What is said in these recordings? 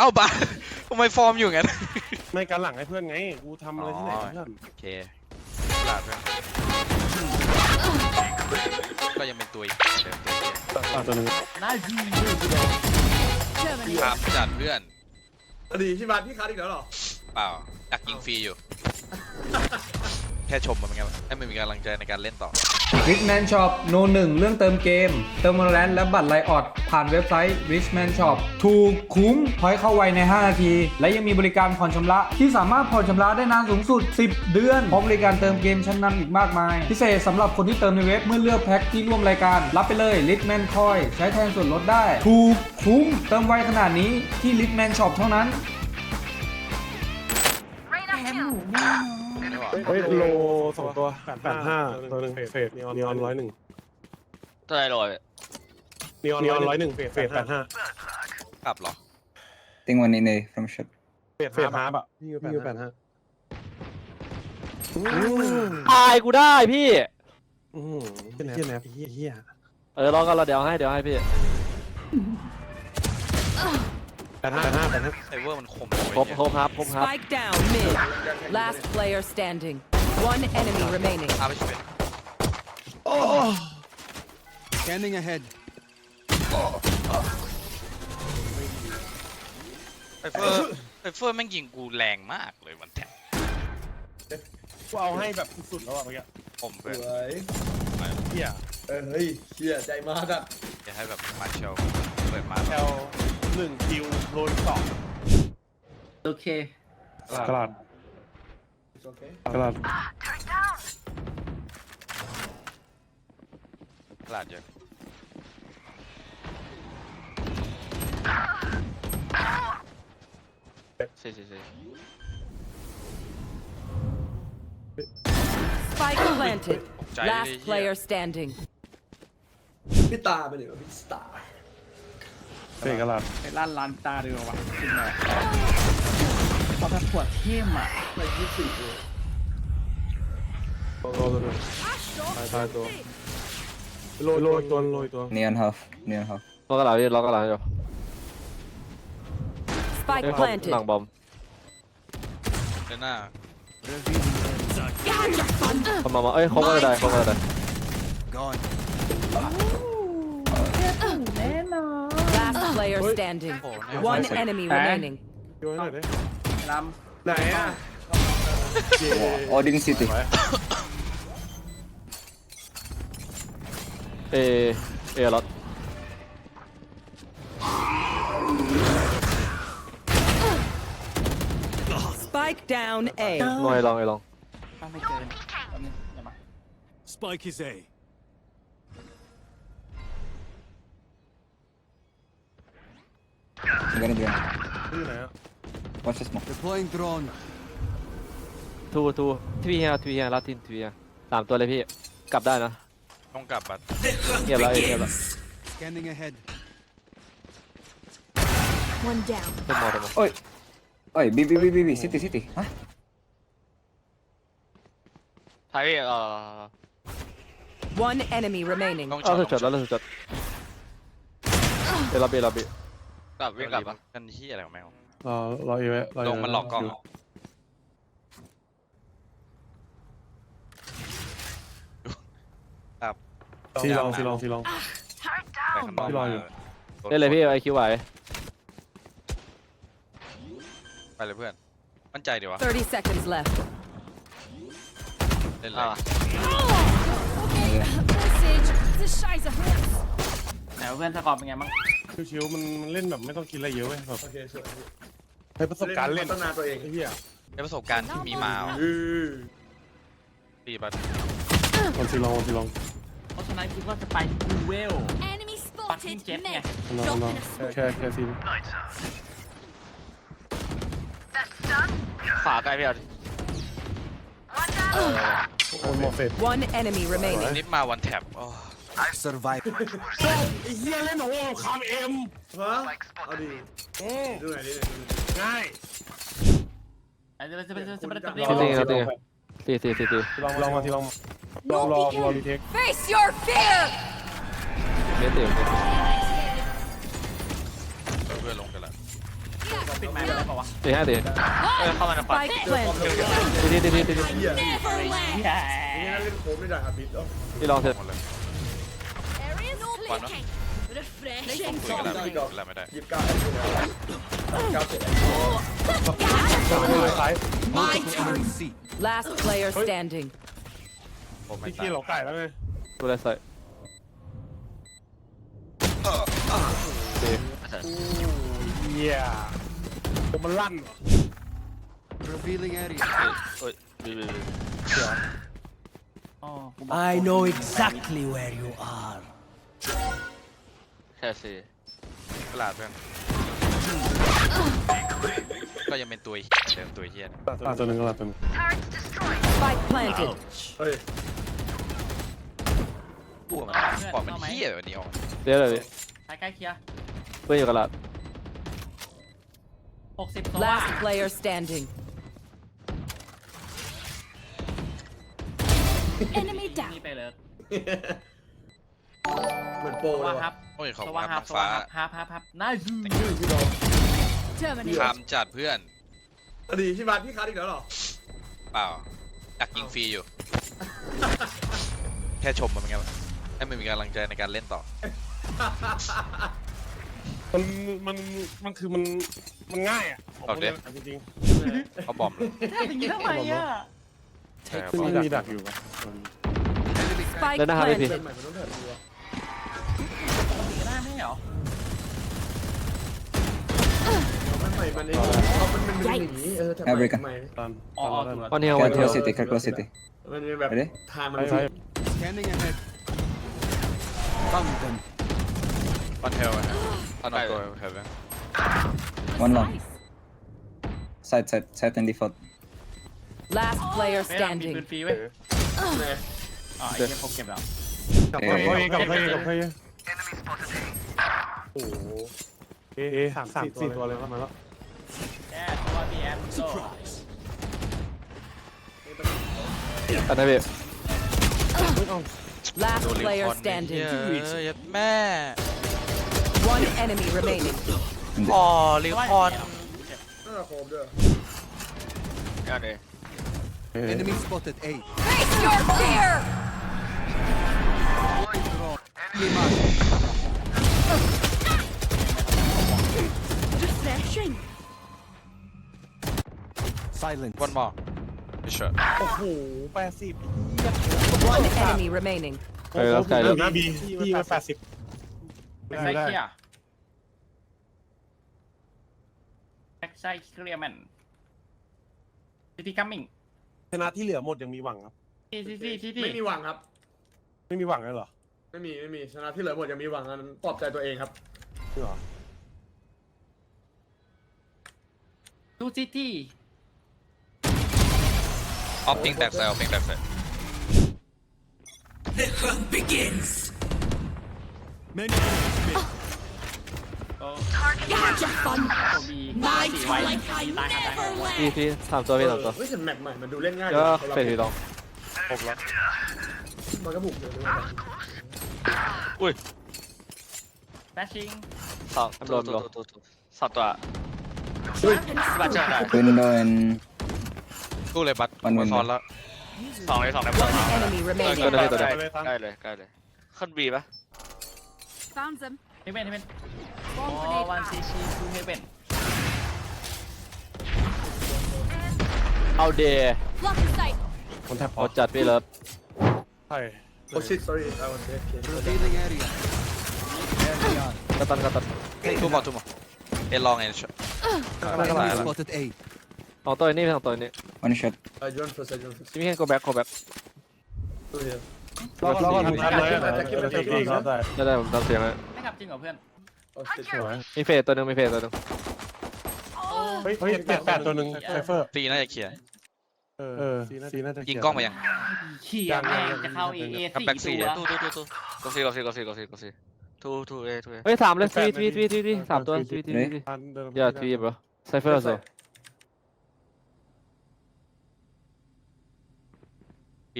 เอ้าบ้าทำไมฟอร์มอยู่งั้น ไม่การหลังให้เพื่อนไง กูทำอะไรที่ไหนอ๋อเพื่อนโอเคลาดเพื่อนก็ยังเป็นตัวอีกเดิมตัวเดียวตัดตัวหนึงครับจัดเพื่อน อดีพี่บาสพี่คัดอีกแล้วเหรอ เปล่าดักยิงฟรีอยู่ แค่ชมมันเป็นไงให้มันมีกำลังใจในการเล่นต่อ Richman Shop โนหนึ่งเรื่องเติมเกม เติมโมแลนและบัตรไลออดผ่านเว็บไซต์ Richman Shop ถูกคุ้มพอยเข้าไวใน 5 นาที และยังมีบริการผ่อนชำระ ที่สามารถผ่อนชำระได้นานสูงสุด 10 เดือนพร้อมบริการเติมเกมชั้นนำอีกมากมาย พิเศษสำหรับคนที่เติมในเว็บเมื่อเลือกแพ็คที่ร่วมรายการ รับไปเลย Richman Coin ใช้แทนส่วนลดได้ ถูกคุ้มเติมไวขนาดนี้ที่ Richman Shop เท่านั้น เฮ้ยโลสองตัวแปดห้าตัวหนึ่งเฟดนีออนร้อยหนึ่งเท่าไหรลอยนีออนร้อยหนึ่งเฟดแปดห้ากลับเหรอ Think one in A from shot. เฟดฮาร์ปอะพี่แปดห้าตายกูได้พี่ อืมเฮียแนบเฮียเฮียเออรอกันเราเดี๋ยวให้เดี๋ยวให้พี่ แปดห้าแปดห้าแปดห้าไซเวอร์มันคมครบครบครับครบครับ Spike down mid. Last player standing. One enemy remaining. อาไปช่วย Scanning ahead ไฟเฟอร์ไฟเฟอร์แม่งยิงกูแรงมากเลยมันแทงกูเอาให้แบบสุดๆแล้วอะเมื่อกี้ผมเพื่อนสวยเฮียเออเฮ้ยเชี่ยใจมากอะจะให้แบบมาเชลเปิดมาแอล หนึ่งคิวโรยสองโอเคกระดาษโอเคกระดาษตลาดเยอะใช่ใช่ใช่ Spike planted. ตกใจเลย Last เหี้ย player standing. พี่ตาไปไหนวะพี่ตา เฟดกระดาษไปล้านล้านตาดีกว่าจริงเลยพอแบบขวดเข้มอะไปยี่สิบเลยโรยตัวหนึงตายตายตัวโรยโรยตัวโรยตัว Neon half. Neon half. รอกันหลังพี่รอกันหลังอยู่ Spike เอ้ย planted. หลังบอมเดยวหน้าคอมมามาเอ้ยคอมก็ได้คอมก็ได้ Last player standing. โอ้โหเนี่ย One enemy remaining. โยนหน่อยดิลไหนอะเย้ำ Odin City. เอ เอรถ Spike down A. งอยลองไอ้ลองไม่เจอแป๊บนึงเดี๋ยวมา Spike is A gonna be on. ที่ไหนอะ Watch the smoke. Deploying drone ทูทูทวีเฮียทวีเฮียลาตินทวีเฮียสามตัวเลยพี่ กลับได้นะ ต้องกลับบัตรเงียบแล้วเงียบแล้ว Scanning ahead One down. เต็มหมดเต็มหมด Oi. Oi, B, B, B, B, B. City, City. Huh? ไทยเอ่อ One enemy remaining. ต้องเอาช็สุอดตจดแล้วสุดจดเอลบีเอลบี กลับวิ่งกลับปะกันที่อะไรของแมวรอรอเอไว้รอลงมันหลอกกล้องครับซีลองซีลองซีลอง ไปข้างนอกพี่รออยู่ได้เลยพี่ไอคิวไหวไปเลยเพื่อน มั่นใจดีวะ 30 seconds left. เล่นเลยไหนเพื่อนสกอร์เป็นไงบ้าง ชิวๆมันมันเล่นแบบไม่ต้องคิดอะไรเยอะเว้ยแบบโอเคสวยใช้ประสบการณ์เล่นพัฒนาตัวเองไอ้เหี้ยได้ประสบการณ์ที่มีมาว่ะอือปีบัตรลองซีลองลองซีลองเพราะฉะนั้นคิดว่าจะไปดูเวล Enemy Fucking spotted. jet, Mid. yeah. ลองลองแค่แค่ซีขาใกล้พี่เอาดิโอนมอเฟต One enemy remaining. นิดมาวันแท็บ survive ไอ้เหี้ยเล่นโอ้โหคำเอ็มฮะเอาดิดูหน่อยดิง่ายไอ้จะไปจะไปจะไปจะไปจริงๆจริงๆตีตีตีตีลองลองมาทีลองลองลองลองรีเทค Face your fear. เมตีเพื่อนลงกันละปิดไมค์ได้ป่าวะตีห้าตี Spike planted. ตีตีตีตีตีเหี้ยพี่ใหญ่นี่นั่นเล่นโค้งไม่ได้ครับบิดเนาะพี่ลองเถอะ หมดเลย Area's One, no? blinking. Refreshing. คุยกันแล้วไม่คุยกันแล้วไม่ได้ยี่สิบเก้าไอ้พวกนี้เก้าเจ็ดซ้าย My turn. Last player standing. ผมไม่พี่ตาขี้ยเหลาไก่แล้วไงดูแลใส่เหี้ยผมมันลั่น Revealing area. เฮ้ยบีบีบีอ๋อ I know exactly where you are. แค่สี่กระลาดเพื่อนก็ยังเป็นตัวเหี้ยเดิมตัวเฮียนะตาตัวหนึ่งก็ตาตัวหนึ่ง Spike planted. เฮ้ยพูดมันปอดมันเฮียวันนี้ออกเดี๋ยวเลยใกล้ใกล้เคลียร์เพื่อนอยู่กับหลาดหกสิบตัว Last player standing. Enemy นี่ down. ไปเลย เหมือนโปรตัวเลยครัว่ะบโอ้ยขอบตัคุวณคครัรับบน้องตัวฟ้าครับครับครับครับน่าจืดพี่โดม Terminate. ทำจัดเพื่อนอดีพี่บาสพี่คัดอีกแล้วเหรอ เปล่าดักยิงฟรีอยู่ แค่ชมมันเป็นไงวะให้มันมีกำลังใจในการเล่นต่อ มันมันมันคือมันมันง่ายอะเอาดิจริงเขาบอมเลยอย่างนี้ทำไมอะใช่ครับๆบอมมันมีดักอยู่ปะ Spike แล้วนะครับพี่เล่ planted. นใหม่มันต้องเถิดตัว มันใหม่มันเองเอามันมันเป็นอย่างนี้เออทำไมทำไม ตอนอ๋อตอนนั้นถูกแล้ววันนี้เอาไว้ Cat เดียว Close City, Cat Close City. มันเป็นแบบ Ready? ทางมันไปซ้ายผิด Scanning ahead. Found them. ออนเทลนะออนตัวเทลเลย One long. Side, side, side and default. Last player ไม่ได้มี standing. ปืนฟรีเว้ยแม่อ๋อไอ้เหี้ยผมเก็บแล้วกลับไปกลับไปกลับไปโอ้โหเอ๊ะเอ๊ะสามสี่ตัวเลยเข้ามาแล้ว แย่ตัวพีแอมโซ อันนั้นพี่ Last โดนลิ player คอนเฮีย standing. เยัดแม่ One enemy remaining. อ๋อลิคอน น่าจะโคมด้วย กันเลย Enemy spotted A. Face your fear. Refreshing. Silent. วันมอไม่เชื่อโอ้โหแปดสิบ One enemy remaining. ไปแล้วใกล้แล้วหน้าบีพี่มาแปดสิบแบ็กไซด์เคลียร์แบ็กไซด์เคลียร์แมนซิตี้คัมมิ่งชนะที่เหลือหมดยังมีหวังครับซีซีซีซีซีไม่มีหวังครับ ไม่มีหวังเลยเหรอไม่มีไม่มีชนะที่เหลือหมดยังมีหวังอันนั้นปลอบใจตัวเองครับจริงเหรอทูซิตี้ ออฟปิ้งแตกใส่ออฟปิ้งแตกใส่ Many โอ้ Gotcha fun. โอบีสี่ไว้ตายครับตายครับพี่พี่สามตัวพี่สามตัวเฮ้ยแต่แมปใหม่ มันดูเล่นง่ายก็สำหรับเฟรดพี่ลองผมแล้วมันก็บุกเลยด้วยแฟชชิงสองโดนโดนสองตัว Window and กู้เลยบัตรวันมาวัน ซ้อนแล้วสองเลยสองเลย One enemy ตัว remaining. เดียวตัวเดียวเลยตั้งใกล้เลยใกล้เลยขึ้นบีปะ Found them. เฮเว่นเฮเว่นโอ้ Bomb grenade วันซี out. ชีทูเฮเว่นเอาเดย์ Block in sight. คนแทบพอเอาจัดพี่เลิฟใช่โอ้ชิต sorry I was dead Revealing area. Early on. กระตันกระตันทุ่มหมดทุ่มหมดเอ็นลองเอ็นช็อต Enemy spotted A. สองตัวนี้สองตัวนี้ one shot. I joined first I joined first พี่แค่ go back go back Two here เราเราก็ทำทันเลยอะเราจะตีก็ได้ได้ได้ผมทำเสียงแล้วไม่กลับจริงเหรอเพื่อน Oh shit สวยมีเฟสตัวหนึงมีเฟสตัวหนึงเฮ้ยเฮ้ยแปดแปดตัวหนึ่งไซเฟอร์ฟรีน่าจะเคลียร์เออเออซีน่าจะยิงกล้องมายังเขี่ยแม่งจะเข้าเอเอคัมแบ็กสี่สี่ตัวตู้ตู้ตู้ตู้ก็ซีก็ซีก็ซีก็ซีก็ซีทูทูเอทูเอเฮ้ยสามเลยทวีทวีทวีทวีสามตัวทวีทวีทวีอย่าทวีบรอไ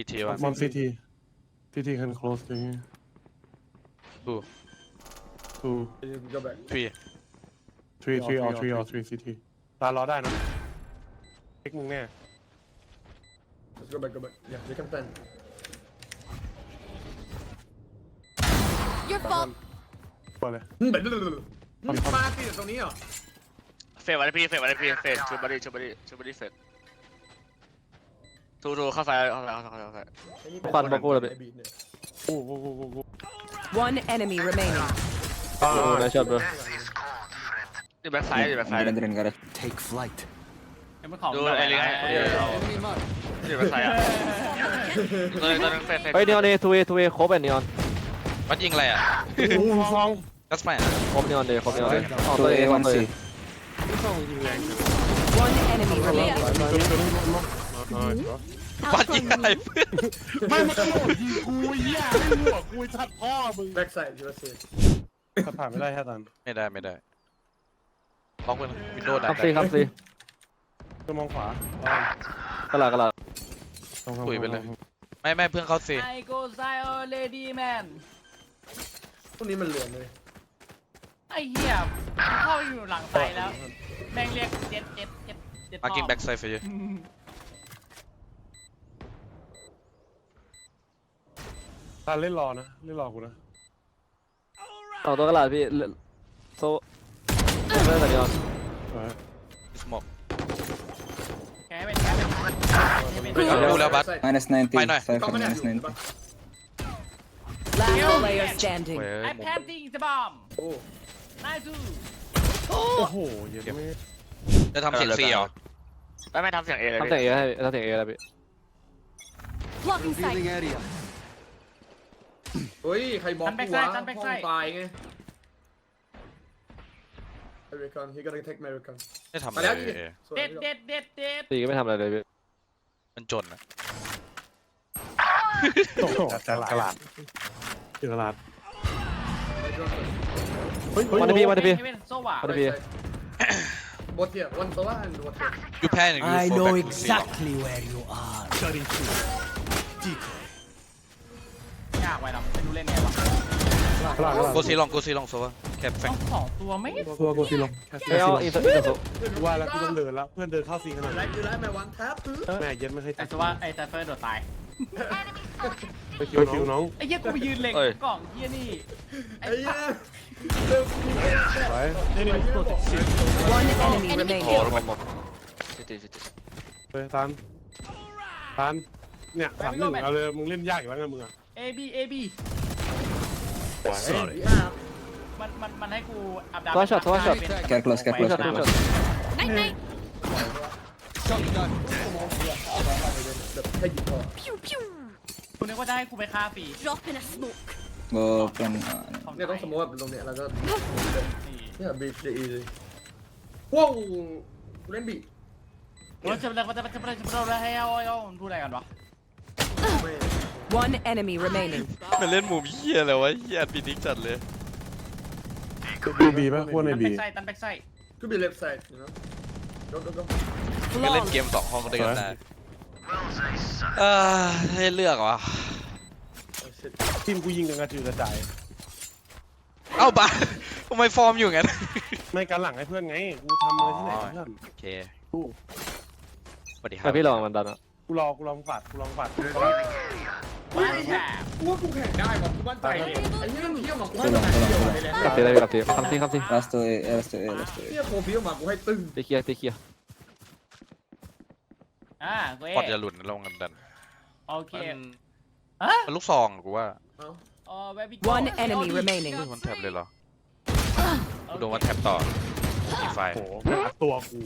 ซเฟอร์โซอีทีว่ะมอนซีทีซีทีคัน close อย่างงี้ทู two go back ฟรี three three all three all three city ตารอได้นะเอ็กมึงแน่ Let's go back, go back. Yeah, they can plan. Your fault. เปิดเลยมึงมาสิตรงนี้เหรอ เฟดวันพี่เฟดวันพี่เฟดชูบอดี้ชูบอดี้ชูบอดี้เฟด ทูทูเข้าไฟเข้าไฟเข้าไฟเข้าไฟควันบอกกูเลยพี่โอ้โหโอ้โหโอ้โห One enemy remaining. อ่าโอ้นายช็อตเบอร์นี่แบ็คไซด์นี่แบ็คไซ I'm ด์ gonna green garage. เอ็มขอดูไอ้ลิงนี่แบ็คไซด์อะตัวนึงตัวนึงเฟดเฟดเฮ้ยนีออนเอทูเอทูเอครบแอนนีออนมันยิงอะไรอะโอ้โหฟองกัสไปอะครบนีออนเดย์ครบนีออนเดย์อ๋อ Two ตัวเอ A, วั one ตัวเอ C. ฟองยิงแรงจัง One enemy remaining. วัดยิงอะไรเพื่อนไม่มันกระโดดยิงกูไอ้เหี้ยไอ้หัวกูไอ้ชัดพ่อมึง Backside, you see. ขับผ่านไม่ได้แค่ตันไม่ได้ไม่ได้ล็อกเป็นวินโดว์คได้รับซีครับซีจะมองขวากระลากระลาคุยไปเลย ไม่ไม่เพื่อนเขาสิไอโกไซโอเลดี้แมนพวกนี้มันเหลือเลยไอเหี้ยเข้าอยู่หลังไซแล้ว แม่งเรียกเจ็ดเจ็ดเจ็ดเจ็ดมากิ้งแบ็กไซด์ไฟเยอะ ตันเล่นรอนะ เล่นรอกูนะ สองตัวกระลาพี่โซเล่นแต่นีออนเออสโมกแกเป็นแกเป็นเอาดูแล้วบัส Backside. Minus 90. Fine, fine. Cypher Come on, minus you. 90. Last player standing. เว้ยไอแพนติ้งจะบอม Oh. นายซูโอ้โหเย็นไม่จะทำเสียงฟรีเหรอไม่ไม่ทำเสียงเอเลยทำแต่เอให้ทำแต่เอแล้วพี่ Blocking sight. เฮ้ย ใครบอกกูวะห้องตายไง American he gotta take American ไม่ทำมาอะไรแล้วเลดิยเด็ดเด็ดเด็ดเด็ดตีก็ไม่ทำอะไรเลยพี่มันจนอะโอ้โหตลาดตลาดตลาดเฮ้ยวันนี้พี่วันนี้พี่เป็นโซวาวันนี้พี่ What here? One solar and what here? ยูแพ้หนึ่งยูโฟแบ็กซีหรอยาก ไว้นะไม่รู้เล่นไงวะตลาดตลาดโกซีลองโกซีลองโซว่าแคปแฟต้องงสองตัวไม่ตัวกูสิลงแค่ไม่เอาอินเตอร์อินเตอร์โซว่าแล้วกูต้องเดินแล้วเพื่อนเดินเข้าซีขนาด You ไหน like you like my one tap? แม่เย็นไม่เคยแต่จับว่าไอ้ไซเฟอร์โดดตาย ไปคิวคิวน้องไอ้เหี้ยกูไปยืนเล็งกล่องเหี้ยนี่ ไอ้ Hey, สัส yeah. ไว้ One enemy remaining. โอ้ระบบฟิติฟิติไปตันตันเนี่ยสามหนึ่งเอาเลยมึงเล่นยากอยู่แล้วไงมึงอะ เอบีเอบีมันมันมันให้กูอัพดาวตัวช็อตตัวช็อต Care close, care close, care close. Night night. แบบแค่หยิบพอ Pew pew. คุณนึกว่าจะให้กูไปฆ่าฟรี Drop in a smoke. Go open. Uh, เนี่ยต้องสมมติแบบตรงเนี้ยแล้วก็นี่เนี่ยบีจะอีเลยว้าวเล่นบีเราจะเราจะจะจะจะเราให้เอาเอาพูดอะไรกันวะไม่ One enemy remaining. มันเล่นมุมเฮียอะไรวะเฮียปีนิกจัดเลยบีบีป่ะพวกในตันบีแบ็กไซตันแบ็กไซก็บี left side you know go go go ก็เล่นเกมสองห้องด้วยกันได้เออให้เลือกวะ oh shit ทีมกูยิงกันกระจุยกระจายเอ้าบ้าทำไมฟอร์มอยู่งั้น ไม่การหลังให้เพื่อนไง กูทำอะไรที่ไหนเพื่อน โอเคกูสวัสดีครัแต่บ พี่ลองมันดันอะกูรอ กูลองฝาดกูลองฝา ดมาแฉกูว่ากูแข่งได้ว่ะกูมั่นใจเลยไอ้เหี้ยมันเที่ยวมากูให้ Too มัน long, เที่ too ยว long, เลย too นะกลับทีเลยกลับทีคำทีคำที Last two A, last two A, last two เที่ A. ยวโคฟิวมากูให้ตึ้งตีเคลียร์ตีเคลียร์อ่ากูเอพอดจะหลุดลงกันดันโอเคมันฮะมันลูกซองกูว่าอ๋อเบบี้ One enemy remaining. ไม่วันแท็บเลยเหรอกูโดนวันแท็บต่ออีไฟโอ้โหอัดตัวกู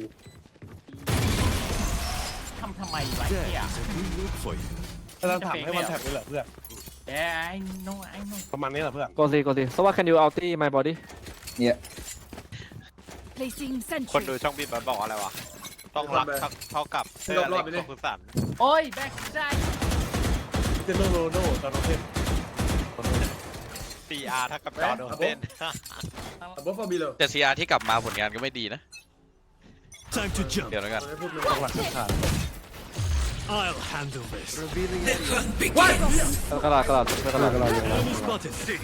ทำทำไมวะเหี้ยแต่เราถามให้มันแท็บนี่แหละเพื่อนเอ้ไอ้โน่ไอ้โน่ประมาณนี้แหละเพื่อนโกซีโกซี so what can you ulti my body Yeah. Placing คนดู sentry. ช่องบินมันบอกอะไรวะ ต้องรักเท่ากับเสื้อเล็กของคุณสันโอ้ยแบ็กไซเจนโนโรโดตอนน้องเล่น CR เท่ากับจอโดนเต้น above or below แต่ซีอาที่กลับมาผลงานก็ไม่ดีนะเดี๋ยวนะกัน ไม่พูดเลยจังหวัดขา ดกระลากระลากระลากระลา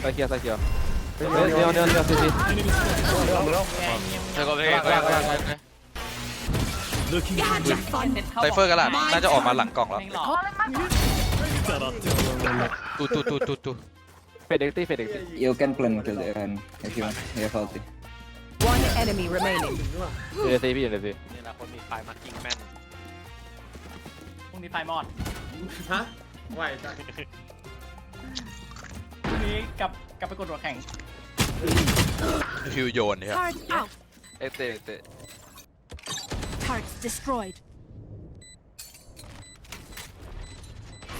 ไปเคลียร์ไปเคลียร์เดี๋ยวเดี๋ยวเดี๋ยวซีซีเธอก็ไปก็ก็ก็ Gotcha fun. ไซเฟอร์กระดาษน่าจะออกมาหลังกล่องแล้วแม่งหลอกตูตูตูตูตูเฟดเด็กตี้เฟดเด็กตี้ You can plan kill the Iran if you want. You have ulti. One enemy remaining. อยู่ในซีพี่อยู่ในซีนี่แหละคนมีไฟมากิ้งแม่นพรุ่ง นี้ไฟมอดฮะไหวจ้ะพรุ่งนี้กลับกลับไปกดหัวแข่งฟิวโยนเนี่ย Card out. เอเตเอเต Cards destroyed.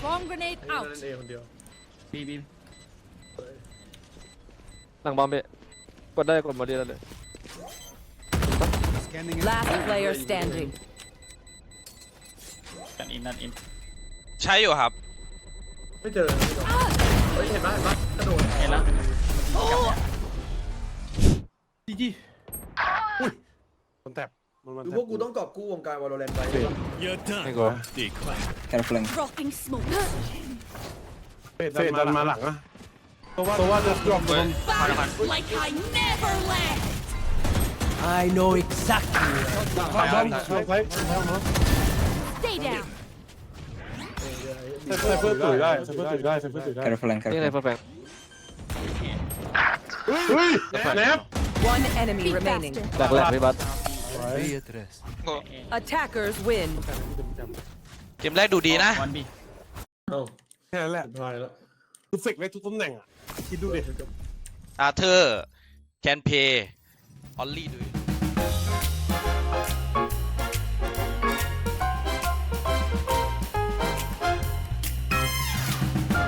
Bomb grenade เล่ out. นเองคนเดียวบีบีหลังบอมเบกดได้กดมาดีแล้วเลย Last player standing. กันอินนั่นอินใช้อยู่ครับไม่เจอเฮ้ยเห็นปะเห็นปะกระโดดเห็นแล้วจีจีมันแตบมันมันคือแตพวกกูต้องกอบกู้วงการวอลเลนไปไม่กลัว Careful. Link. Dropping smoke. เฟดดันมาหลังอะตัวว่าตัวว่าจะดรอปลง Back like I never left. ไปไปไปแล้วมั้ง Stay down. ใส่เพื่อตุ๋ยได้ใส่เพื่อตุ๋ยได้ใส่เพื่อตุ๋ยได้ Careful. Link. นี่อะไร Careful. เฟิร์แฟงเฮ้ยแนบ One enemy Be remaining. faster. ดักแรกพี่บัส Attackers win. เกมแรกดูดีนะ วันบีเอ้าแค่นั้นแหละพายแล้วคือเฟกได้ทุกตำแหน่งอะ คิดดูดิอาเธอร์แคนเพย์ออลลี่ดู